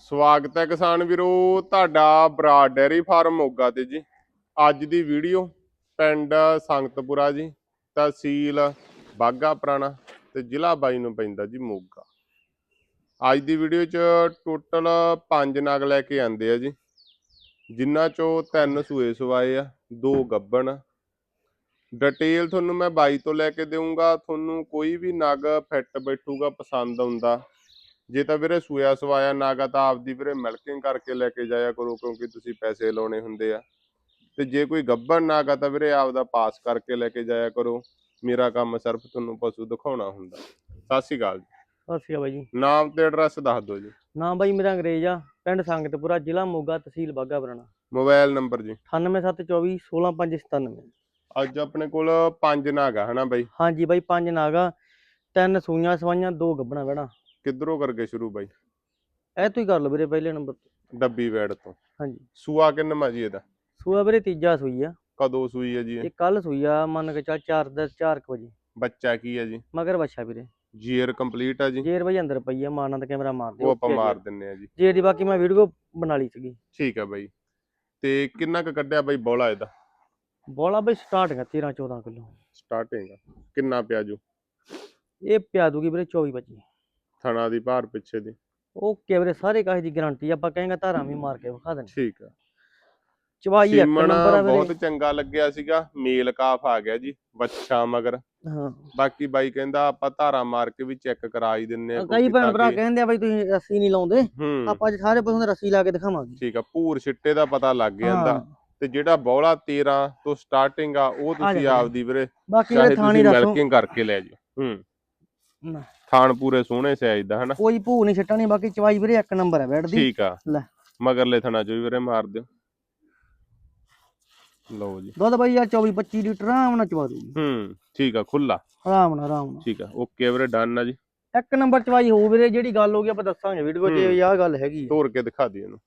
ਸਵਾਗਤ ਹੈ ਕਿਸਾਨ ਵੀਰੋ, ਤੁਹਾਡਾ ਬਰਾਡ ਡੈਰੀ ਫਾਰਮ ਮੋਗਾ ਤੇ ਜੀ। ਅੱਜ ਦੀ ਵੀਡੀਓ ਪਿੰਡ ਸੰਗਤਪੁਰਾ ਜੀ, ਤਹਿਸੀਲ ਬਾਗਾ ਪੁਰਾਣਾ ਤੇ ਜ਼ਿਲ੍ਹਾ ਬਾਈ ਨੂੰ ਪੈਂਦਾ ਜੀ ਮੋਗਾ। ਅੱਜ ਦੀ ਵੀਡੀਓ 'ਚ ਟੋਟਲ 5 ਨਗ ਲੈ ਕੇ ਆਂਦੇ ਆ ਜੀ। ਜਿਨ੍ਹਾਂ 'ਚੋਂ ਤਿੰਨ ਸੂਏ ਸਵਾਏ ਆ, ਦੋ ਗੱਬਣ। ਡਿਟੇਲ ਤੁਹਾਨੂੰ ਮੈਂ ਬਾਈ ਤੋਂ ਲੈ ਕੇ ਦੇਵਾਂਗਾ ਤੁਹਾਨੂੰ ਕੋਈ ਵੀ ਨਗ ਫਿੱਟ ਬੈਠੂਗਾ, ਪਸੰਦ ਆਉਂਦਾ ਜੇ ਤਾਂ ਵੀਰੇ ਸੂਇਆ ਸਵਾਇਆ ਨਾਗਾ ਤਾਂ ਆਪਦੀ ਵੀਰੇ ਮਿਲਕਿੰਗ ਕਰਕੇ ਲੈ ਕੇ ਜਾਇਆ ਕਰੋ ਕਿਉਂਕਿ ਤੁਸੀਂ ਪੈਸੇ ਲਾਉਣੇ ਹੁੰਦੇ ਆ। ਤੇ ਜੇ ਕੋਈ ਗੱਬਣ ਨਾਗਾ ਤਾਂ ਵੀਰੇ ਆਪਦਾ ਪਾਸ ਕਰਕੇ ਲੈ ਕੇ ਜਾਇਆ ਕਰੋ। ਮੇਰਾ ਕੰਮ ਸਿਰਫ ਤੁਹਾਨੂੰ ਪਸ਼ੂ ਦਿਖਾਉਣਾ ਹੁੰਦਾ। ਸਤਿ ਸ਼੍ਰੀ ਅਕਾਲ ਜੀ। ਸਤਿ ਸ਼੍ਰੀ ਅਕਾਲ ਜੀ। ਨਾਮ ਤੇ ਐਡਰੈਸ ਦੱਸ ਦਿਓ ਜੀ। ਨਾਮ ਬਾਈ ਮੇਰਾ ਅੰਗਰੇਜ਼ ਆ ਪਿੰਡ ਸੰਗਤਪੁਰਾ ਜ਼ਿਲ੍ਹਾ ਮੋਗਾ ਤਹਿਸੀਲ ਬਾਗਾ ਪੁਰਾਣਾ ਮੋਬਾਈਲ ਨੰਬਰ ਜੀ। 98724 16597 ਅੱਜ ਆਪਣੇ ਕੋਲ ਪੰਜ ਨਾਗਾ ਹਨਾ ਬਾਈ? ਹਾਂਜੀ ਬਾਈ ਪੰਜ ਨਾਗਾ ਤਿੰਨ ਸੂਈਆਂ ਸਵਾਈਆਂ ਦੋ ਗੱਬਣਾ ਵੜਾ ਕਿੱਧਰੋਂ ਕਰਕੇ ਸ਼ੁਰੂ ਬਾਈ? ਇਹ ਤੋਂ ਹੀ ਕਰ ਲਓ ਵੀਰੇ ਪਹਿਲੇ ਨੰਬਰ ਤੇ। ਡੱਬੀ ਵੈੜ ਤੋਂ। ਹਾਂਜੀ। ਸੂਆ ਕਿੰਨਾ ਜੀ ਇਹਦਾ? ਸੂਆ ਵੀਰੇ ਤੀਜਾ ਸੂਈ ਆ। ਕਦੋਂ ਸੂਈ ਹੈ ਜੀ ਇਹ? ਕੱਲ ਸੂਈ ਆ ਮੰਨ ਕੇ ਚੱਲ 4 10 4 ਵਜੇ। ਬੱਚਾ ਕੀ ਹੈ ਜੀ? ਮਗਰ ਬੱਛਾ ਵੀਰੇ। ਜੀਅਰ ਕੰਪਲੀਟ ਆ ਜੀ? ਜੇਰ ਬਾਈ ਅੰਦਰ ਪਈ ਆ ਮਾਰਨਾ ਤੇ ਕੈਮਰਾ ਮਾਰ ਦਿਓ ਉਹ ਆਪਾਂ ਮਾਰ ਦਿੰਨੇ ਆ ਜੀ। ਜੇਰ ਦੀ ਬਾਕੀ ਮੈਂ ਵੀਡੀਓ ਬਣਾ ਲਈ ਸੀਗੀ। ਠੀਕ ਆ ਬਾਈ। ਤੇ ਕਿੰਨਾ ਕੁ ਕੱਢਿਆ ਬਾਈ ਬੋਲਾ ਇਹਦਾ? ਬੋਲਾ ਬਾਈ ਸਟਾਰਟ ਹੈ 13 14 ਕਿਲੋ। ਸਟਾਰਟਿੰਗ ਕਿੰਨਾ ਪਿਆ ਜੂ? ਇਹ ਪਿਆ ਦੂਗੀ ਵੀਰੇ 24 25 ਥਣਾ ਦੀ ਭਾਰ ਪਿੱਛੇ ਦੀ। ਓਕੇ ਵੀਰੇ ਸਾਰੇ ਕਾਹੇ ਦੀ ਗਾਰੰਟੀ ਆਪਾਂ ਕਹਾਂਗੇ ਧਾਰਾਂ ਵੀ ਮਾਰ ਕੇ ਵਿਖਾ ਦੇਣੀ। ਠੀਕ ਆ। ਚਵਾਈ ਇੱਕ ਨੰਬਰ ਆ ਬਹੁਤ ਚੰਗਾ ਲੱਗਿਆ ਸੀਗਾ। ਮੇਲ ਕਾਫ ਆ ਗਿਆ ਜੀ ਵੱਛਾ ਮਗਰ। ਹਾਂ। ਬਾਕੀ ਬਾਈ ਕਹਿੰਦਾ ਆਪਾਂ ਧਾਰਾ ਮਾਰ ਕੇ ਵੀ ਚੈੱਕ ਕਰਾ ਹੀ ਦਿੰਨੇ ਆ ਕਈ ਭੈਣ ਭਰਾ ਕਹਿੰਦੇ ਆ ਬਈ ਤੁਸੀਂ ਰੱਸੀ ਨਹੀਂ ਲਾਉਂਦੇ। ਆਪਾਂ ਅੱਜ ਸਾਰੇ ਪਸ਼ੂਆਂ ਦੇ ਰੱਸੀ ਲਾ ਕੇ ਦਿਖਾਵਾਂਗੇ। ਠੀਕ ਆ ਭੂਰ ਛਿੱਟੇ ਦਾ ਪਤਾ ਲੱਗ ਜਾਂਦਾ। ਤੇ ਜਿਹੜਾ ਬੌਲਾ 13 ਤੋਂ ਸਟਾਰਟਿੰਗ ਆ ਉਹ ਤੁਸੀਂ ਆਪਦੀ ਵੀਰੇ ਬਾਕੀ ਇਹ ਥਾਣੀ ਮਿਲਕਿੰਗ ਕਰਕੇ ਲੈ ਜਾਓ ਹੂੰ। ਨਾ, ਥਾਣ ਪੂਰੇ ਸੋਹਣੇ ਸਾਈਜ਼ ਦਾ ਹਨਾ? ਕੋਈ ਭੂ ਨਹੀਂ ਛੱਟਣੀ ਬਾਕੀ ਚਵਾਈ ਵੀਰੇ ਇੱਕ ਨੰਬਰ ਹੈ ਬੈਠ ਦੀ। ਠੀਕ ਆ। ਲੈ। ਮਗਰਲੇ ਥਣਾ ਚੋਂ ਵੀਰੇ ਮਾਰ ਦਿਓ। ਲਓ ਜੀ। ਦੁੱਧ ਬਾਈ ਆ 24 25 ਲੀਟਰ ਆਰਾਮ ਨਾਲ ਚਵਾ ਦੂਗੀ। ਹੂੰ ਠੀਕ ਆ ਖੁੱਲਾ ਆਰਾਮ ਨਾਲ ਆਰਾਮ ਨਾਲ। ਠੀਕ ਆ ਓਕੇ ਵੀਰੇ ਡਨ ਆ ਜੀ। ਇੱਕ ਨੰਬਰ ਚਵਾਈ ਹੋਊ ਵੀਰੇ ਜਿਹੜੀ ਗੱਲ ਹੋ ਗਈ ਆਪਾਂ ਦੱਸਾਂਗੇ ਵੀਡੀਓ 'ਚ ਹੂੰ। ਇਹ ਆਹ ਗੱਲ ਹੈਗੀ। ਤੋੜ ਕੇ ਦਿਖਾ ਦੀ ਇਹਨੂੰ।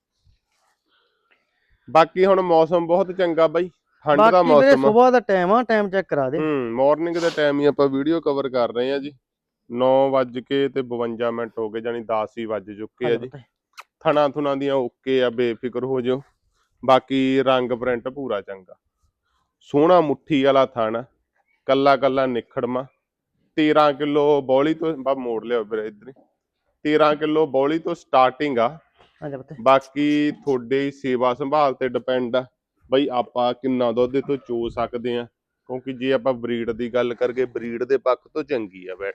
ਬਾਕੀ ਹੁਣ ਮੌਸਮ ਬਹੁਤ ਚੰਗਾ ਬਾਈ। ਠੰਡ ਦਾ ਬਾਕੀ ਵੀਰੇ ਮੌਸਮ ਆ। ਸਵੇਰ ਦਾ ਟਾਈਮ ਆ ਟਾਈਮ ਚੈੱਕ ਕਰਾ ਦੇ। ਹੂੰ ਮਾਰਨਿੰਗ ਦੇ ਟਾਈਮ ਹੀ ਆਪਾਂ ਵੀਡੀਓ ਕਵਰ ਕਰ ਰਹੇ ਆ ਜੀ। 9 ਵੱਜ ਕੇ ਤੇ 52 ਮਿੰਟ ਹੋ ਗਏ ਜਾਨੀ 10 ਹੀ ਵੱਜ ਚੁੱਕੇ ਆ ਜੀ। ਥਣਾ ਥੁਣਾ ਦੀਆਂ ਓਕੇ ਆ ਬੇਫਿਕਰ ਹੋ ਜਾਓ। ਬਾਕੀ ਰੰਗ ਪ੍ਰਿੰਟ ਪੂਰਾ ਚੰਗਾ। ਸੋਹਣਾ ਮੁੱਠੀ ਵਾਲਾ ਥਣ ਕੱਲਾ ਕੱਲਾ ਨਿਖੜਮਾ। 13 ਕਿਲੋ ਬੌਲੀ ਤੋਂ ਬਾ ਮੋੜ ਲਿਓ ਵੀਰੇ ਇੱਧਰ। ਹੀ 13 ਕਿਲੋ ਬੌਲੀ ਤੋਂ ਸਟਾਰਟਿੰਗ ਆ। ਬਾਕੀ ਤੁਹਾਡੇ ਹੀ ਸੇਵਾ ਸੰਭਾਲ ਤੇ ਡਿਪੈਂਡ ਆ। ਬਈ ਆਪਾਂ ਕਿੰਨਾ ਦੁੱਧ ਇਹ ਤੋਂ ਚੋ ਸਕਦੇ ਆ। ਕਿਉਂਕਿ ਜੇ ਆਪਾਂ ਬਰੀਡ ਦੀ ਗੱਲ ਕਰਗੇ ਬਰੀਡ ਦੇ ਪੱਖ ਤੋਂ ਚੰਗੀ ਆ ਬੈਡ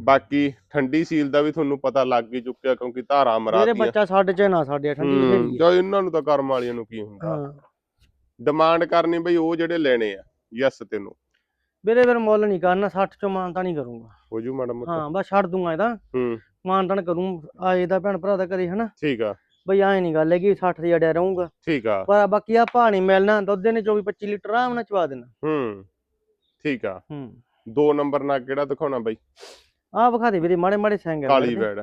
ਬਾਕੀ ਠੰਡੀ ਸੀਲ ਦਾ ਵੀ ਤੁਹਾਨੂੰ ਪਤਾ ਲੱਗ ਹੀ ਚੁੱਕਿਆ ਕਿਉਂਕਿ ਧਾਰਾਂ ਵੀਰੇ ਮਰਾਤੀਆਂ। ਬੱਚਾ ਸਾਡੇ ਚ ਨਾ ਸਾਡੇ ਠੰਡੀ ਬਥੇਰੀ ਆ। ਜੋ ਇਹਨਾਂ ਨੂੰ ਤਾਂ ਕਰਮ ਵਾਲੀਆਂ ਨੂੰ ਕੀ ਹੁੰਦਾ? ਹਾਂ। ਡਿਮਾਂਡ ਕਰਨੀ ਬਈ ਉਹ ਜਿਹੜੇ ਲੈਣੇ ਆ ਯੈਸ ਤੈਨੂੰ। ਵੀਰੇ ਫਿਰ ਮੁੱਲ ਨਹੀਂ ਕਰਨਾ 60 ਚੋਂ ਮਾਨਤਾ ਨਹੀਂ ਕਰੂੰਗਾ। ਹੋ ਜੂ ਮੈਡਮ ਹਾਂ ਬਸ ਛੱਡ ਦੂੰਗਾ ਇਹਦਾ। ਹੂੰ। ਮਾਨਤਾਨ ਕਰੂੰ ਆਏ ਦਾ ਭੈਣ ਭਰਾ ਦਾ ਕਰੇ ਹਨਾ? ਠੀਕ ਆ। ਬਈ ਐ ਨਹੀਂ ਗੱਲ ਹੈਗੀ 60 ਦੀ ਅੜਿਆ ਰਹੂੰਗਾ। ਠੀਕ ਆ। ਪਰ ਬਾਕੀ ਆ ਭਾਣੀ ਮਿਲਣਾ ਦੁੱਧ ਨੇ 24 25 ਲੀਟਰ ਆਰਾਮ ਨਾਲ ਚਵਾ ਦੇਣਾ। ਹੂੰ ਠੀਕ ਆ। ਹੂੰ। ਦੋ ਨੰਬਰ ਨਾਲ ਕਿਹੜਾ ਦਿਖਾਉਣਾ ਬਈ? ਆਹ ਵਿਖਾ ਦੇ ਵੀਰੇ ਮਾੜੇ ਮਾੜੇ ਸਿੰਘ ਆ ਕਾਲੀ। ਵੈੜ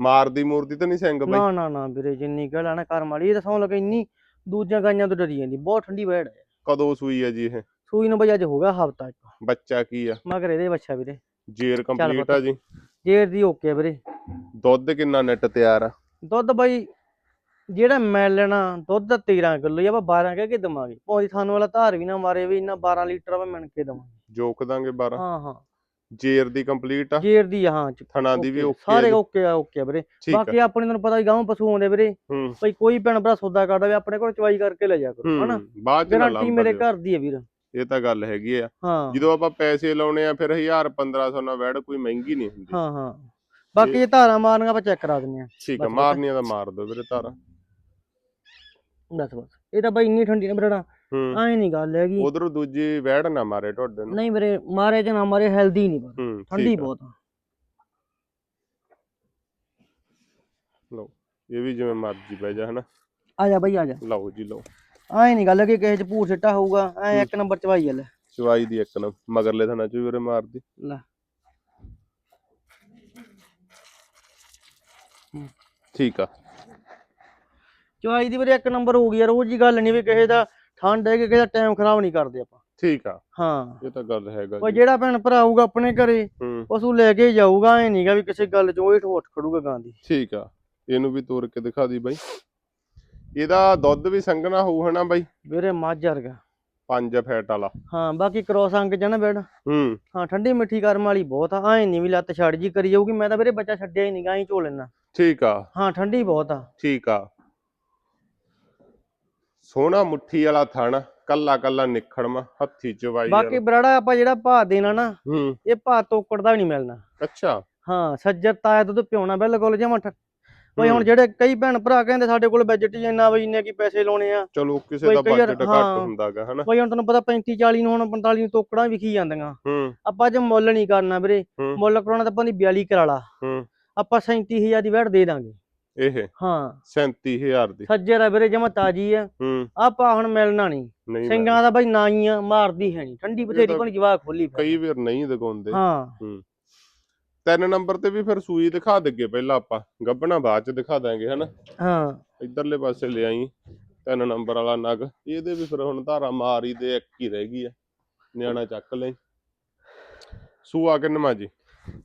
ਮਾਰਦੀ ਮੂਰਦੀ ਤਾਂ ਨਹੀਂ ਸਿੰਘ ਬਈ। ਨਾ ਨਾ ਨਾ ਵੀਰੇ ਜਿੰਨੀ ਕਹਿ ਲੈਣਾ ਕਰ ਮਾਲੀ ਇਹ ਤਾਂ ਸੌਂ ਲੱਗੇ ਇੰਨੀ ਦੂਜੀਆਂ ਗਾਈਆਂ ਤੋਂ ਡਰੀ ਜਾਂਦੀ ਬਹੁਤ ਠੰਡੀ ਵੈੜ ਹੈ ਕਦੋਂ ਸੂਈ ਹੈ ਜੀ ਇਹ? ਸੂਈ ਨੂੰ ਬਈ ਅੱਜ ਹੋ ਗਿਆ ਹਫਤਾ ਇੱਕ। ਬੱਚਾ ਕੀ ਆ? ਮਗਰ ਇਹਦੇ ਬੱਚਾ ਵੀਰੇ। ਜੇਰ ਕੰਪਲੀਟ। ਆ ਜੀ। ਜੇਰ ਦੀ ਓਕੇ ਵੀਰੇ। ਦੁੱਧ ਕਿੰਨਾ ਨੈਟ ਤਿਆਰ ਆ? ਦੁੱਧ ਬਈ ਜਿਹੜਾ ਮੈਂ ਲੈਣਾ ਦੁੱਧ 13 ਕਿਲੋ ਆਪਾਂ 12 ਕਹਿ ਕੇ ਦਵਾਂਗੇ। ਪੌਦੀ ਥਾਨ ਵਾਲਾ ਧਾਰ ਵੀ ਨਾ ਮਾਰੇ ਵੀ ਇੰਨਾ 12 ਲੀਟਰ ਆਪਾਂ ਮਿਣ ਕੇ ਦਵਾਂਗੇ। ਜੋਕ ਦਾਂਗੇ 12 ਹਾਂ ਹਾਂ। ਜੇਰ ਦੀ ਕੰਪਲੀਟ ਆ। ਜੇਰ ਦੀ ਹਾਂ ਥਣਾ ਦੀ ਵੀ ਓਕੇ ਸਾਰੇ ਓਕੇ ਆ ਓਕੇ ਆ ਵੀਰੇ। ਬਾਕੀ ਆਪਣੇ ਤੁਹਾਨੂੰ ਪਤਾ ਹੀ ਗਾਉਂ ਪਸ਼ੂ ਆਉਂਦੇ ਵੀਰੇ। ਬਈ ਕੋਈ ਭੈਣ ਭਰਾ ਸੌਦਾ ਕਰਦਾ ਵੀ ਆਪਣੇ ਕੋਲ ਚਵਾਈ ਕਰਕੇ ਲੈ ਜਾ ਕਰੋ ਹਨਾ? ਬਾਅਦ ਚ ਨਾ ਲਾਉਂਦਾ ਮੇਰੇ। ਘਰ ਦੀ ਹੈ ਵੀਰ। ਇਹ ਤਾਂ ਗੱਲ ਹੈਗੀ ਆ। ਜਦੋਂ ਆਪਾਂ ਪੈਸੇ ਲਾਉਣੇ ਆ ਫਿਰ 1000 1500 ਨਾਲ ਵੈੜ ਕੋਈ ਮਹਿੰਗੀ ਨਹੀਂ ਹੁੰਦੀ। ਹਾਂ ਹਾਂ। ਬਾਕੀ ਇਹ ਧਾਰਾਂ ਮਾਰਨੀਆਂ ਆਪਾਂ ਚੈੱਕ ਕਰਾ ਦਿੰਨੇ ਆ। ਠੀਕ ਆ। ਮਾਰਨੀਆਂ ਤਾਂ ਮਾਰ ਦੋ ਵੀਰੇ ਤਾਰਾ ਬਸ ਬਸ। ਇਹ ਤਾਂ ਬਈ ਇੰਨੀ ਠੰਡੀ ਨਾ ਵੀਰੜਾ ਹੂੰ। ਐ ਨਹੀਂ ਗੱਲ ਹੈਗੀ। ਉਧਰੋਂ ਦੂਜੀ ਵੈੜ ਨਾ ਮਾਰੇ ਤੁਹਾਡੇ ਨੂੰ। ਨਹੀਂ ਮਾਰੇ ਜਾਂ ਨਾ ਮਾਰੇ ਹੈਲਦੀ ਨਹੀਂ ਪਰ ਹੂੰ ਠੰਡੀ ਠੀਕ ਆ। ਬਹੁਤ ਆ। ਲਓ ਇਹ ਵੀ ਜਿਵੇਂ ਮਰਜ਼ੀ ਪੈ ਜਾ ਹਨਾ। ਆ ਜਾ ਬਈ ਆ ਜਾ। ਲਓ ਜੀ ਲਓ। ਐ ਨਹੀਂ ਗੱਲ ਹੈਗੀ ਕਿਸੇ ਚ ਭੂਰ ਸਿੱਟਾ ਹੋਊਗਾ ਐ। ਇੱਕ ਨੰਬਰ ਚਵਾਈ ਆ ਲੈ। ਚਵਾਈ ਦੀ ਇੱਕ ਨਾ ਮਗਰਲੇ ਥਣਾ ਚ ਵੀ ਵੀਰੇ ਮਾਰਦੀ। ਲੈ। ਠੀਕ ਆ। ਚਵਾਈ ਦੀ ਵੀਰੇ ਇੱਕ ਨੰਬਰ ਹੋ ਗਈ ਯਾਰ ਉਹ ਜੀ ਗੱਲ ਨਹੀਂ ਵੀ ਕਿਸੇ ਦਾ ਠੰਡ ਹੈ ਕਿ ਕਿਸੇ ਦਾ ਟਾਈਮ ਖਰਾਬ ਨਹੀਂ ਕਰਦੇ ਆਪਾਂ। ਠੀਕ ਆ। ਹਾਂ। ਇਹ ਤਾਂ ਗੱਲ ਹੈਗਾ ਉਹ ਜਿਹੜਾ ਭੈਣ ਭਰਾ ਆਊਗਾ ਆਪਣੇ ਘਰੇ ਹੂੰ। ਪਸ਼ੂ ਲੈ ਕੇ ਜਾਊਗਾ ਐ ਨਹੀਂਗਾ ਵੀ ਕਿਸੇ ਗੱਲ 'ਚ ਉਹ ਠੋਠ ਖੜੂਗਾ ਗਾਂ ਦੀ ਠੀਕ ਆ। ਇਹਨੂੰ ਵੀ ਤੋੜ ਕੇ ਦਿਖਾ ਦੀ ਬਾਈ। ਇਹਦਾ ਦੁੱਧ ਵੀ ਸੰਘਣਾ ਹੋਊ ਹਨਾ ਬਾਈ? ਵੀਰੇ ਮੱਝ ਵਰਗਾ। ਪੰਜ ਫੈਟ ਵਾਲਾ। ਹਾਂ ਬਾਕੀ ਕ੍ਰੋਸ ਚ ਨਾ ਬੈਡ ਹੂੰ। ਹਾਂ ਠੰਡੀ ਮਿੱਠੀ ਕਰਮ ਵਾਲੀ ਬਹੁਤ ਆ। ਐ ਨਹੀਂ ਵੀ ਲੱਤ ਛੱਡ ਜੀ ਕਰੀ ਜਾਊਗੀ ਮੈਂ ਤਾਂ ਵੀਰੇ ਬੱਚਾ ਛੱਡਿਆ ਹੀ ਨਹੀਂ ਗਾਂ ਹੀ ਝੋ ਲੈਣਾ ਠੀਕ ਆ। ਹਾਂ ਠੰਡੀ ਬਹੁਤ ਆ। ਠੀਕ ਆ। ਸੋਹਣਾ ਮੁੱਠੀ ਵਾਲਾ ਥਣ ਕੱਲਾ ਕੱਲਾ ਨਿਖੜਮਾ ਹੱਥੀ ਚਵਾਈ ਬਾਕੀ ਬਰਾੜਾ ਆਪਾਂ ਜਿਹੜਾ ਭਾਅ ਦੇਣਾ ਨਾ ਹੂੰ। ਇਹ ਭਾਅ ਤੋਕੜ ਦਾ ਵੀ ਨਹੀਂ ਮਿਲਣਾ। ਅੱਛਾ। ਹਾਂ ਸੱਜਰ ਤਾਇਆ ਦੁੱਧ ਪਿਉਣਾ ਬਿਲਕੁਲ ਜਮਾ ਬਈ ਹੁਣ। ਜਿਹੜੇ ਕਈ ਭੈਣ ਭਰਾ ਕਹਿੰਦੇ ਸਾਡੇ ਕੋਲ ਬਜਟ ਹੀ ਇੰਨਾ ਬਈ ਇੰਨੇ ਕੀ ਪੈਸੇ ਲਾਉਣੇ ਆ। ਚਲੋ ਕਿਸੇ ਦਾ ਬਜਟ ਘੱਟ। ਹੁੰਦਾਗਾ ਹਨਾ। ਬਈ ਹੁਣ ਤੁਹਾਨੂੰ ਪਤਾ 35 40 ਨੂੰ ਹੁਣ 45 ਨੂੰ ਤੋਕੜਾਂ ਵਿਖੀ ਜਾਂਦੀਆਂ। ਆਪਾਂ ਜੇ ਮੁੱਲ ਨਹੀਂ ਕਰਨਾ ਵੀਰੇ। ਮੁੱਲ ਕਰਾਉਣਾ ਤਾਂ ਆਪਾਂ ਦੀ 42 ਕਰਾ ਲਾ ਆਪਾਂ 37000 ਦੀ ਵੈਟ ਦੇ ਦਾਂਗੇ। ਇਹ ਹਾਂ। 37000 ਦੀ। ਸੱਜਰ ਆ ਵੀਰੇ ਜਮਾ ਤਾਜੀ ਆ। ਹੂੰ। ਆਪਾਂ ਹੁਣ ਮਿਲਣਾ ਨਹੀਂ। ਨਹੀਂ ਮੈਂ- ਸਿੰਘਾਂ ਦਾ ਬਈ ਨਾ ਹੀ ਆ ਮਾਰਦੀ ਹੈ ਨਹੀਂ। ਠੰਡੀ ਬਥੇਰੀ ਤਾਂ ਕੋਲ ਜਵਾਕ ਖੋਲੀ ਪਈ। ਕਈ ਵਾਰ ਨਹੀਂ ਦਿਖਾਉਂਦੇ। ਹਾਂ। ਤਿੰਨ ਨੰਬਰ ਤੇ ਵੀ ਫਿਰ ਸੂਈ ਦਿਖਾ ਦੇਗੇ ਪਹਿਲਾਂ ਆਪਾਂ। ਗੱਬਣਾ ਬਾਅਦ ਚ ਦਿਖਾ ਦਾਂਗੇ ਹਨਾ? ਹਾਂ। ਇਧਰਲੇ ਪਾਸੇ ਲੈ ਆਈ ਤਿੰਨ ਨੰਬਰ ਵਾਲਾ ਨਗ। ਇਹਦੇ ਵੀ ਫਿਰ ਹੁਣ ਧਾਰਾ ਮਾਰੀ ਦੇ ਇੱਕ ਹੀ ਰਹਿ ਗਈ ਆ। ਨਿਆਣਾ ਚੱਕ ਲੈ। ਸੂਆ ਕਿੰਨਵਾਂ ਜੀ?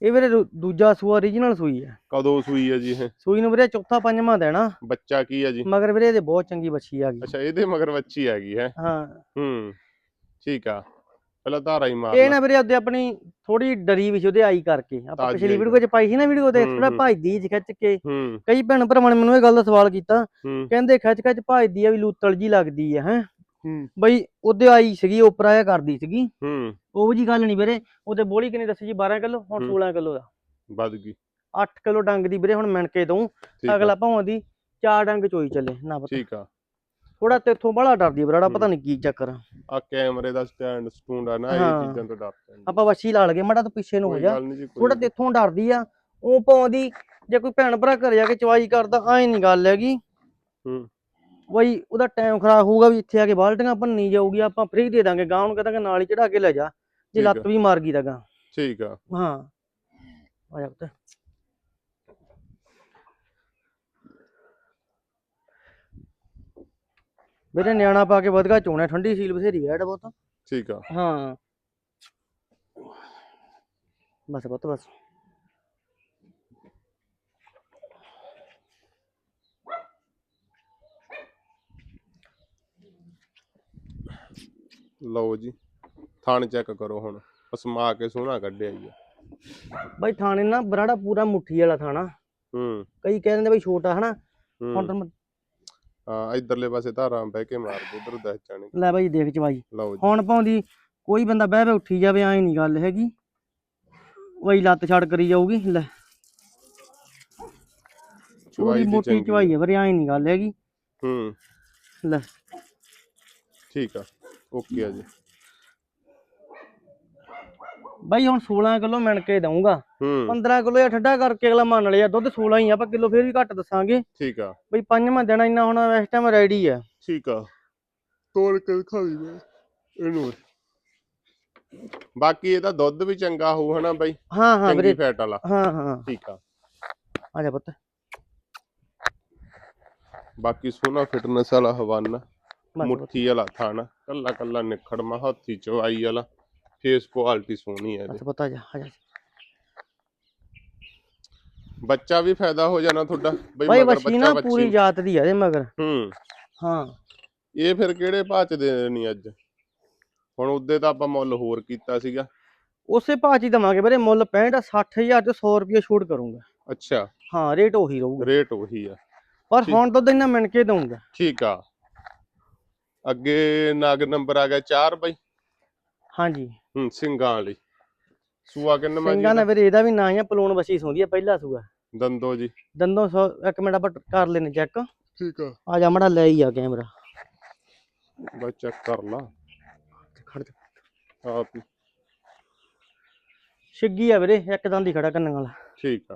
ਇਹ ਵੀਰੇ ਦੂ- ਦੂਜਾ ਸੂਆ origignal ਸੂਈ ਆ ਕਦੋਂ ਸੂਈ ਆ ਜੀ ਇਹ? ਸੂਈ ਨੂੰ ਵੀਰੇ ਚੌਥਾ ਪੰਜਵਾਂ ਦੇਣਾ। ਬੱਚਾ ਕੀ ਆ ਜੀ? ਮਗਰ ਵੀਰੇ ਇਹਦੇ ਬਹੁਤ ਚੰਗੀ ਬੱਚੀ ਆ ਗਈ। ਅੱਛਾ ਇਹਦੇ ਮਗਰ ਬੱਚੀ ਹੈਗੀ ਹੈ? ਹਾਂ। ਹੂੰ ਠੀਕ ਆ। ਪਹਿਲਾਂ ਧਾਰਾ ਹੀ ਮਾਰ ਇਹ। ਨਾ ਵੀਰੇ ਉਹਦੇ ਆਪਣੀ ਥੋੜੀ ਡਰੀ ਵੀ ਸੀ ਉਹਦੇ ਆਈ ਕਰਕੇ। ਆਪਾਂ ਤਾਜ਼ੀ ਪਿਛਲੀ ਆਈ ਵੀਡੀਓ 'ਚ ਪਾਈ ਸੀ ਨਾ ਵੀਡੀਓ ਦੇ ਹੂੰ, ਥੋੜਾ ਹੂੰ। ਭੱਜਦੀ ਜਿਹੀ ਖਿੱਚ ਕੇ। ਹੂੰ। ਕਈ ਭੈਣ ਭਰਾਵਾਂ ਨੇ ਮੈਨੂੰ ਇਹ ਗੱਲ ਦਾ ਸਵਾਲ ਕੀਤਾ। ਹੂੰ। ਕਹਿੰਦੇ ਖਿੱਚ ਖਿੱਚ ਭੱਜਦੀ ਆ ਵੀ ਲੂਤਲ ਜੀ ਲੱਗਦੀ ਆ ਹੈ। ਹੂੰ। ਬਈ ਉਹਦੇ ਆਈ ਸੀਗੀ ਉਪਰ ਆਇਆ ਕਰਦੀ ਸੀਗੀ। ਹੂੰ। ਉਹ ਜੀ ਗੱਲ ਨਹੀਂ ਵੀਰੇ। ਉਹਦੇ ਬੋਲੀ ਕਿੰਨੀ ਦੱਸੀ ਜੀ 12 ਕਿਲੋ? ਹੁਣ ਹੂੰ। 16 ਕਿਲੋ ਦਾ। ਵੱਧ ਗਈ। 8 ਕਿਲੋ ਡੰਗ ਦੀ ਵੀਰੇ ਹੁਣ ਮਿਣ ਕੇ ਦਊਂ ਆ। ਅਗਲਾ ਭਾਵਾਂ ਦੀ ਚਾਰ ਡੰਗ ਚੋਈ ਚੱਲੇ ਨਾ ਪਤਾ। ਠੀਕ ਆ। ਥੋੜਾ ਤੇਥੋਂ ਬੜਾ ਡਰਦੀ ਆ ਬਰਾੜਾ ਪਤਾ। ਨਹੀਂ ਕੀ ਚੱਕਰ ਆ। ਆ ਕੈਮਰੇ ਦਾ ਸਟੈਂਡ ਸਟੂੰਡ ਆ ਨਾ ਇਹ। ਚੀਜ਼ਾਂ ਤੋਂ ਡਰਦੇ ਆਪਾਂ ਵੱਛੀ ਲਾ ਲਗੇ ਮੜਾ ਤਾਂ ਪਿੱਛੇ ਨੂੰ ਹੋ ਜਾ। ਥੋੜਾ ਤੇਥੋਂ ਡਰਦੀ ਆ। ਉਹ ਪਾਉਂਦੀ ਜੇ ਕੋਈ ਭੈਣ ਭਰਾ ਘਰੇ ਜਾ ਕੇ ਚਵਾਈ ਕਰਦਾ ਐ ਨਹੀਂ ਗੱਲ ਹੈਗੀ। ਹੂੰ। ਬਈ ਉਹਦਾ ਟਾਈਮ ਖਰਾਬ ਹੋਊਗਾ ਵੀ ਇੱਥੇ ਆ ਕੇ ਬਾਲਟੀਆਂ ਭੰਨੀ ਜਾਊਗੀ ਆਪਾਂ ਫ੍ਰੀ ਦੇ ਦਾਂਗੇ ਗਾਂ ਨੂੰ ਕਹਾਂਗੇ ਨਾਲ ਹੀ ਚੜਾ ਕੇ ਲੈ ਜਾ ਜੇ ਠੀਕ ਆ। ਲੱਤ ਵੀ ਮਾਰ ਗਈ ਤਾਂ ਗਾਂ ਠੀਕ ਆ। ਹਾਂ। ਆ ਜਾ ਪੁੱਤ। ਮੇਰੇ ਨਿਆਣਾ ਪਾ ਕੇ ਵਧਗਾ ਚੋਣਾ ਠੰਡੀ ਸੀਲ ਬਥੇਰੀ ਐਡ ਬਹੁਤ। ਠੀਕ ਆ। ਹਾਂ। ਬਸ ਪੁੱਤ ਬਸ। ਲਓ ਜੀ ਥਣ ਚੈੱਕ ਕਰੋ ਹੁਣ ਪਸਮਾ ਕੇ ਸੋਹਣਾ ਕੱਢਿਆ ਜੀ ਬਾਈ ਥਾਣੇ ਨਾ ਬਰਾੜਾ ਪੂਰਾ ਮੁੱਠੀ ਵਾਲਾ ਥਾਣਾ। ਹੂੰ। ਕਈ ਕਹਿ ਦਿੰਦੇ ਬਈ ਛੋਟਾ ਹਨਾ ਹੁਣ ਤਾਂ ਹਾਂ ਇਧਰਲੇ ਪਾਸੇ ਧਾਰਾਂ ਬਹਿ ਕੇ ਮਾਰ ਦੇ ਉਧਰ ਦੱਸ ਜਾਣੇ। ਲੈ ਬਾਈ ਦੇਖ ਚਵਾਈ ਲਓ ਜੀ। ਹੁਣ ਪਾਉਂਦੀ ਕੋਈ ਬੰਦਾ ਬਹਿ ਬਹਿ ਉੱਠੀ ਜਾਵੇ ਐ ਨਹੀਂ ਗੱਲ ਹੈਗੀ। ਉਹੀ ਲੱਤ ਛੜ ਕਰੀ ਜਾਊਗੀ ਲੈ। ਪੂਰੀ ਦੀ ਮੋਟੀ ਚਵਾਈ ਹੈ ਵੀਰੇ ਐ ਨਹੀਂ ਗੱਲ ਹੈਗੀ। ਹੂੰ। ਲੈ। ਠੀਕ ਆ। ਓਕੇ ਆ ਜੀ। ਬਾਈ ਹੁਣ 16 ਕਿਲੋ ਮਿਣ ਕੇ ਦਊਂਗਾ। ਹੂੰ। 15 ਕਿਲੋ ਜਾਂ ਠੱਡਾ ਕਰਕੇ ਅਗਲਾ ਮੰਨ ਲਿਆ ਦੁੱਧ 16 ਹੀ ਆ ਆਪਾਂ ਕਿਲੋ ਫੇਰ ਵੀ ਘੱਟ ਦੱਸਾਂਗੇ। ਠੀਕ ਆ। ਬਈ ਪੰਜਵਾਂ ਦੇਣਾ ਇੰਨਾ ਹੁਣ ਇਸ ਟਾਈਮ ਰੈਡੀ ਆ। ਠੀਕ ਆ। ਤੋੜ ਕੇ ਦਿਖਾਵੀ ਮੈਂ ਇਹਨੂੰ। ਬਾਕੀ ਇਹਦਾ ਦੁੱਧ ਵੀ ਚੰਗਾ ਹੋਊ ਹਨਾ ਬਾਈ? ਹਾਂ ਹਾਂ ਚੰਗੀ ਵੀਰੇ। ਫੈਟ ਵਾਲਾ। ਹਾਂ ਹਾਂ। ਠੀਕ ਆ। ਆ ਜਾ ਪੁੱਤ। ਬਾਕੀ ਸੋਹਣਾ ਫਿਟਨੈਸ ਵਾਲਾ ਹਵਾਨਾ। ਮੁੱਠੀ ਵਾਲਾ ਥਾਣਾ ਕੱਲਾ ਕੱਲਾ ਨਿਖੜਮਾ ਹੱਥੀ ਚਵਾਈ ਵਾਲਾ ਫੇਸ ਕੁਆਲਿਟੀ ਸੋਹਣੀ ਹੈ ਇਹਦੀ। ਪੁੱਤ ਜਾ ਆ ਜਾ। ਬੱਚਾ ਵੀ ਫਾਇਦਾ ਹੋ ਜਾਣਾ ਤੁਹਾਡਾ ਬਈ ਬਾਈ ਮਗਰ ਵਸ਼ੀ ਨਾ ਬੱਚਾ ਪੂਰੀ ਬੱਚੀ ਜਾਤ ਦੀ ਆ ਇਹਦੇ ਮਗਰ। ਹੂੰ। ਹਾਂ। ਇਹ ਫਿਰ ਕਿਹੜੇ ਭਾਅ ਚ ਦੇਣੀ ਅੱਜ? ਹੁਣ ਉਹਦੇ ਤਾਂ ਆਪਾਂ ਮੁੱਲ ਹੋਰ ਕੀਤਾ ਸੀਗਾ। ਉਸੇ ਭਾਅ 'ਚ ਹੀ ਦਵਾਂਗੇ ਵੀਰੇ ਮੁੱਲ 65 60000 ਤੇ 100 ਰੁਪਏ ਛੋੜ ਕਰੂੰਗਾ। ਅੱਛਾ। ਹਾਂ ਰੇਟ ਉਹੀ ਰਹੂਗਾ। ਰੇਟ ਉਹੀ ਆ। ਪਰ। ਹੁਣ ਦੁੱਧ ਇੰਨਾ ਮਿਣ ਕੇ ਦਊਂਗਾ। ਠੀਕ ਆ। ਅੱਗੇ ਨਗ ਨੰਬਰ ਆ ਗਿਆ 4 ਬਾਈ। ਹਾਂਜੀ। ਹੂੰ ਸਿੰਘਾਂ ਵਾਲੀ ਸੂਆ ਕਿੰਨਾ ਮਾ ਸਿੰਘਾਂ ਦਾ? ਵੀਰੇ ਇਹਦਾ ਵੀ ਨਾਂ ਹੀ ਆ ਪਲੂਣ ਵਸੀ ਸੌਂਦੀ ਆ ਪਹਿਲਾ ਸੂਆ। ਦੰਦੋ ਜੀ। ਦੰਦੋਂ ਸੌ ਇੱਕ ਮਿੰਟ ਆਪਾਂ ਕਰ ਲੈਨੇ ਚੈੱਕ ਠੀਕ ਆ। ਆ ਜਾ ਮੜਾ ਲੈ ਹੀ ਆ ਕੈਮਰਾ ਬਸ ਚੈੱਕ ਕਰ ਲਾ। ਖੜ ਜਾ। ਆਪ ਹੀ। ਛਿੱਗੀ ਆ ਵੀਰੇ ਇੱਕ ਦੰਦ ਹੀ ਖੜਾ ਕੰਨਾਂ ਵਾਲਾ। ਠੀਕ ਆ।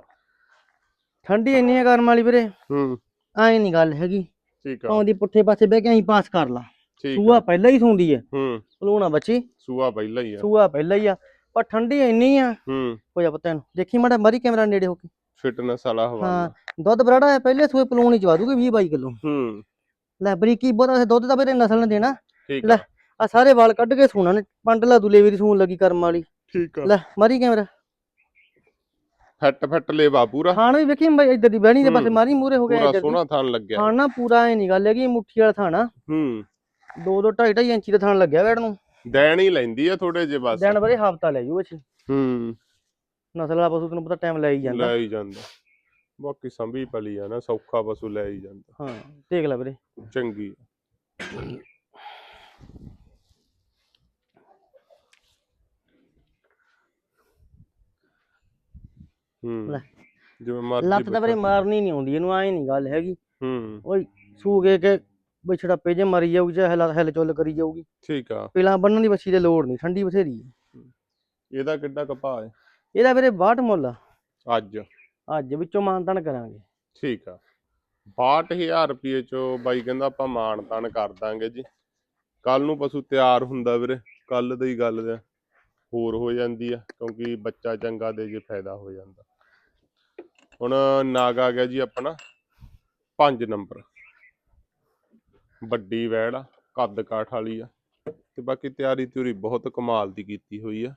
ਠੰਡੀ ਇੰਨੀ ਆ ਗਰਮ ਵਾਲੀ ਵੀਰੇ। ਹੂੰ। ਐ ਨਹੀਂ ਗੱਲ ਹੈਗੀ। ਠੀਕ ਆ। ਆਉਂਦੀ ਪੁੱਠੇ ਪਾਸੇ ਬਹਿ ਕੇ ਅਸੀਂ ਪਾਸ ਕਰ ਲਾ। ਠੀਕ ਸੂਆ ਆ। ਪਹਿਲਾਂ ਹੀ ਸੌਂਦੀ ਹੈ ਹੂੰ। ਪਲੂਣਾ ਬੱਚੀ। ਸੂਆ ਪਹਿਲਾਂ ਹੀ ਆ। ਸੂਆ ਪਹਿਲਾਂ ਹੀ ਆ। ਪਰ ਠੰਡੀ ਇੰਨੀ ਆ। ਹੂੰ। ਹੋ ਜਾ ਪਤਾ ਨੂੰ। ਦੇਖੀ ਮੜਾ ਮਰੀ ਕੈਮਰਾ ਨੇੜੇ ਹੋ ਕੇ। ਫਿਟਨੈਸ ਵਾਲਾ ਹਾਂ ਹਵਾਲਾ ਦੁੱਧ ਬਰਾੜਾ ਹੈ ਪਹਿਲੇ ਸੂਏ ਪਲੂਣ ਹੀ ਚਵਾ ਦੂਗੀ 20 22 ਕਿਲੋ। ਹੂੰ। ਲੈ ਬਰੀਕੀ ਬਹੁਤਾ ਦੁੱਧ ਤਾਂ ਵੀਰੇ ਨਸਲ ਨੇ ਦੇਣਾ। ਠੀਕ ਲੈ। ਆ। ਆ ਸਾਰੇ ਵਾਲ ਕੱਢ ਕੇ ਸੂਣਾ ਨੇ। ਪੰਡਲਾ ਦੁਲੇ ਵੀ ਸੂਣ ਲੱਗੀ ਕਰਮ ਵਾਲੀ। ਠੀਕ ਆ। ਲੈ ਮਾਰੀ ਕੈਮਰਾ। ਫੱਟ ਫੱਟ ਲੇਵਾ ਪੂਰਾ। ਖਾਣ ਵੀ ਵੇਖੀ ਮੈਂ ਇੱਧਰ ਦੀ ਬਹਿਣੀ ਦੇ ਪਾਸੇ ਹੂੰ। ਮਾਰੀ ਮੂਰੇ ਹੋ ਗਿਆ ਪੂਰਾ ਇੱਧਰ ਦੀ। ਸੋਹਣਾ ਥਣ ਲੱਗਿਆ। ਖਾਣ ਨਾ ਪੂਰਾ ਐ ਨਹੀਂ ਗੱਲ ਹੈਗੀ ਮੁੱਠੀ ਵਾਲਾ ਥਾਣਾ। ਹੂੰ। 2 2 2.5 2.5 ਇੰਚੀ ਦਾ ਥਾਣ ਲੱਗਿਆ ਵੈੜ ਨੂੰ। ਦੇਣ ਹੀ ਲੈਂਦੀ ਆ ਥੋੜੇ ਜੇ ਬਸ। ਦਿਨ ਬਰੇ ਹਫਤਾ ਲੈ ਜੂ ਅੱਛੀ ਹੂੰ। ਨਸਲ ਵਾਲਾ ਪਸ਼ੂ ਤੈਨੂੰ ਪਤਾ ਟਾਈਮ ਲੈ ਹੀ ਜਾਂਦਾ। ਲੈ ਹੀ ਜਾਂਦਾ। ਬਾਕੀ ਸੰਭੀ ਪਲੀ ਆ ਨਾ ਸੌਖਾ ਪਸ਼ੂ ਲੈ ਹੀ ਜਾਂਦਾ। ਹਾਂ ਦੇਖ ਲੈ ਵੀਰੇ। ਚੰਗੀ ਆ। ਹੂੰ ਲੈ। ਜਿਵੇਂ ਮਰਜ਼ੀ ਲੱਤ ਤਾਂ ਵੀਰੇ ਮਾਰਨੀ ਨਹੀਂ ਆਉਂਦੀ ਇਹਨੂੰ ਐ ਨਹੀਂ ਗੱਲ ਹੈਗੀ। ਹੂੰ। ਓਏ ਸੂਗੇ ਕੇ ਵਿਛੜਾ ਪੇਜੇ ਮਰੀ ਜਾਊਗੀ ਚਾਹੇ ਹਿਲ ਹਿਲ ਚੁੱਲ ਕਰੀ ਜਾਊਗੀ। ਠੀਕ ਆ। ਪਿਲਾਂ ਬੰਨਣ ਦੀ ਬੱਚੀ ਦੇ ਲੋੜ ਨਹੀਂ ਠੰਡੀ ਬਥੇਰੀ ਹੈ। ਇਹਦਾ ਕਿੱਡਾ ਕਪਾਹ ਹੈ? ਇਹਦਾ ਵੀਰੇ 62 ਮੁੱਲ ਆ। ਅੱਜ? ਅੱਜ ਵਿੱਚੋਂ ਮਾਨਤਾਨ ਕਰਾਂਗੇ। ਠੀਕ ਆ। 62000 ਰੁਪਏ ਚੋਂ ਬਾਈ ਕਹਿੰਦਾ ਆਪਾਂ ਮਾਣ ਤਾਣ ਕਰ ਦਾਂਗੇ ਜੀ। ਕੱਲ ਨੂੰ ਪਸ਼ੂ ਤਿਆਰ ਹੁੰਦਾ ਵੀਰੇ ਕੱਲ ਦੀ ਗੱਲ ਦਾ ਹੋਰ ਹੋ ਜਾਂਦੀ ਆ ਕਿਉਂਕਿ ਬੱਚਾ ਚੰਗਾ ਦੇ ਜੇ ਫਾਇਦਾ ਹੋ ਜਾਂਦਾ। ਹੁਣ ਨਾਗ ਆ ਗਿਆ ਜੀ ਆਪਣਾ 5 ਨੰਬਰ। ਵੱਡੀ ਵੈੜ ਆ ਕੱਦ ਕਾਠ ਵਾਲੀ ਆ ਤੇ ਬਾਕੀ ਤਿਆਰੀ ਤਿਉਰੀ ਬਹੁਤ ਕਮਾਲ ਦੀ ਕੀਤੀ ਹੋਈ ਆ।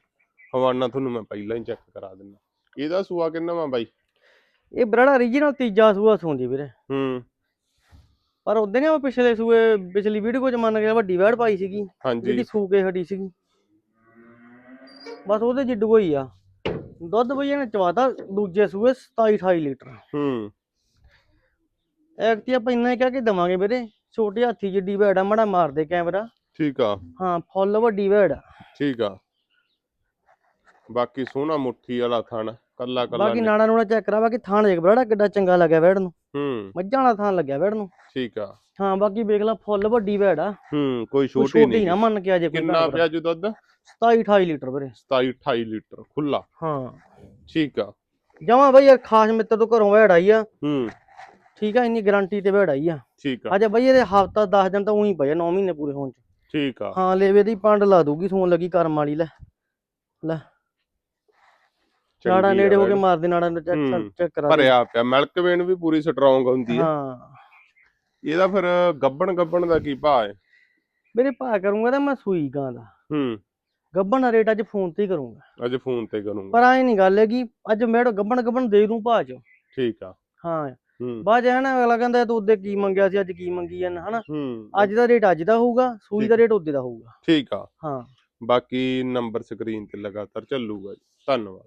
ਹਵਾਨਾ ਤੁਹਾਨੂੰ ਮੈਂ ਪਹਿਲਾਂ ਹੀ ਚੈੱਕ ਕਰਾ ਦਿੰਦਾ। ਇਹਦਾ ਸੂਆ ਕਿੰਨਾ ਵਾ ਬਾਈ? ਇਹ ਬਰੜਾ ਰੀਜਨਲ ਤੀਜਾ ਸੂਆ ਸੂੰਦੀ ਵੀਰੇ। ਹੂੰ। ਪਰ ਉਹਦੇ ਨੇ ਉਹ ਪਿਛਲੇ ਸੂਏ ਪਿਛਲੀ ਵੀਡੀਓ ਚ ਮੰਨ ਗਿਆ ਵੱਡੀ ਵੈੜ ਪਾਈ ਸੀਗੀ ਜਿਹੜੀ ਸੂ ਕੇ ਹਟੀ ਸੀਗੀ। ਬਸ ਉਹਦੇ ਜਿੱਡੂ ਹੋਈ ਆ। ਦੁੱਧ ਬਈ ਇਹਨੇ ਚਵਾਤਾ ਦੂਜੇ ਸੂਏ 27 28 ਲੀਟਰ। ਹੂੰ। ਐਕਤੀ ਆਪਾਂ ਇੰਨਾ ਹੀ ਕਹਿ ਕੇ ਦਵਾਂਗੇ ਵੀਰੇ। ਛੋਟੇ ਹਾਥੀ ਜਿੱਡੀ ਵੈੜ ਆ ਮੜਾ ਮਾਰਦੇ ਕੈਮਰਾ। ਠੀਕ ਆ। ਹਾਂ ਫੁੱਲ ਵੱਡੀ ਵੈੜ ਆ। ਠੀਕ ਆ। ਬਾਕੀ ਸੋਹਣਾ ਮੁੱਠੀ ਵਾਲਾ ਥਣ ਕੱਲਾ ਕੱਲਾ ਬਾਕੀ ਨਾੜਾ ਨੂੜਾ ਚੈੱਕ ਕਰਾ ਬਾਕੀ ਥਾਣ ਦੇਖ ਬੜਾ ਕਿੱਡਾ ਚੰਗਾ ਲੱਗਿਆ ਵੈੜ ਨੂੰ। ਹੂੰ। ਮੱਝਾਂ ਵਾਲਾ ਥਾਣ ਲੱਗਿਆ ਵੈੜ ਨੂੰ। ਠੀਕ ਆ। ਹਾਂ ਬਾਕੀ ਵੇਖ ਲਾ ਫੁੱਲ ਵੱਡੀ ਵੈੜ ਆ। ਹੂੰ ਕੋਈ ਛੋਟੀ ਛੋਟੀ ਨਹੀਂ। ਨਾ ਮੰਨ ਕੇ ਅਜੇ ਕਿੰਨਾ ਪਿਆ ਜੀ ਦੁੱਧ? 27 28 ਲੀਟਰ ਵੀਰੇ। 27 28 ਲੀਟਰ ਖੁੱਲਾ ਹਾਂ। ਠੀਕ ਆ। ਜਮਾ ਬਈ ਯਾਰ ਖਾਸ ਮਿੱਤਰ ਤੋਂ ਘਰੋਂ ਵੈੜ ਆਈ ਆ। ਹੂੰ। ਠੀਕ ਆ ਇੰਨੀ ਗਾਰੰਟੀ ਤੇ ਆਈ ਆ। ਠੀਕ ਆ। ਅਜੇ ਬਈ ਇਹਦੇ ਹਫਤਾ 10 ਦਿਨ ਤਾਂ ਉਹੀ ਪਏ 9 ਮਹੀਨੇ ਪੂਰੇ ਹੋਣ ਚ। ਠੀਕ ਆ। ਹਾਂ ਲੇਵੇ ਦੀ ਪੰਡ ਲਾ ਦੂਗੀ ਸੂਣ ਲੱਗੀ ਕਰਮ ਵਾਲੀ ਲੈ। ਲੈ। ਨਾੜਾ ਨੇੜੇ ਹੋ ਕੇ। ਮਾਰਦੇ ਨਾੜਾ ਨੂੰ ਹੂੰ, ਚੈੱਕ ਚੈੱਕ ਕਰਾ। ਭਰਿਆ ਪਿਆ ਮਿਲਕ ਵੇਨ ਵੀ ਪੂਰੀ ਸਟਰੋਂਗ ਹੁੰਦੀ ਆ। ਹਾਂ। ਇਹਦਾ ਫਿਰ ਗੱਬਣ ਗੱਬਣ ਦਾ ਕੀ ਭਾਅ ਹੈ ਮੇਰੇ ਭਾ ਕਰੂੰਗਾ ਤਾਂ ਮੈਂ ਸੂਈ ਗਾਂ ਦਾ। ਹੂੰ। ਗੱਬਣ ਦਾ ਰੇਟ ਅੱਜ ਫੋਨ ਤੇ ਹੀ ਕਰੂੰਗਾ। ਅੱਜ ਫੋਨ ਤੇ ਕਰੂੰਗਾ। ਪਰ ਐ ਨਹੀਂ ਗੱਲ ਹੈਗੀ ਅੱਜ ਮੈਂ ਗੱਬਣ ਗੱਬਣ ਦੇ ਦੂੰ ਭਾ ਚ। ਠੀਕ ਆ। ਹਾਂ ਹੂੰ। ਬਾਅਦ ਐ ਨਾ ਅਗਲਾ ਕਹਿੰਦਾ ਤੂੰ ਉਹਦੇ ਕੀ ਮੰਗਿਆ ਸੀ ਅੱਜ ਕੀ ਮੰਗੀ ਜਾਂਦਾ ਹਨਾ? ਅੱਜ ਦਾ ਰੇਟ ਅੱਜ ਦਾ ਹੋਊਗਾ ਸੂਈ ਦਾ ਰੇਟ ਉਹਦੇ ਦਾ ਹੋਊਗਾ। ਠੀਕ ਆ। ਹਾਂ। ਬਾਕੀ ਨੰਬਰ ਸਕਰੀਨ ਤੇ ਲਗਾਤਾਰ ਚੱਲੂਗਾ ਜੀ। ਧੰਨਵਾਦ।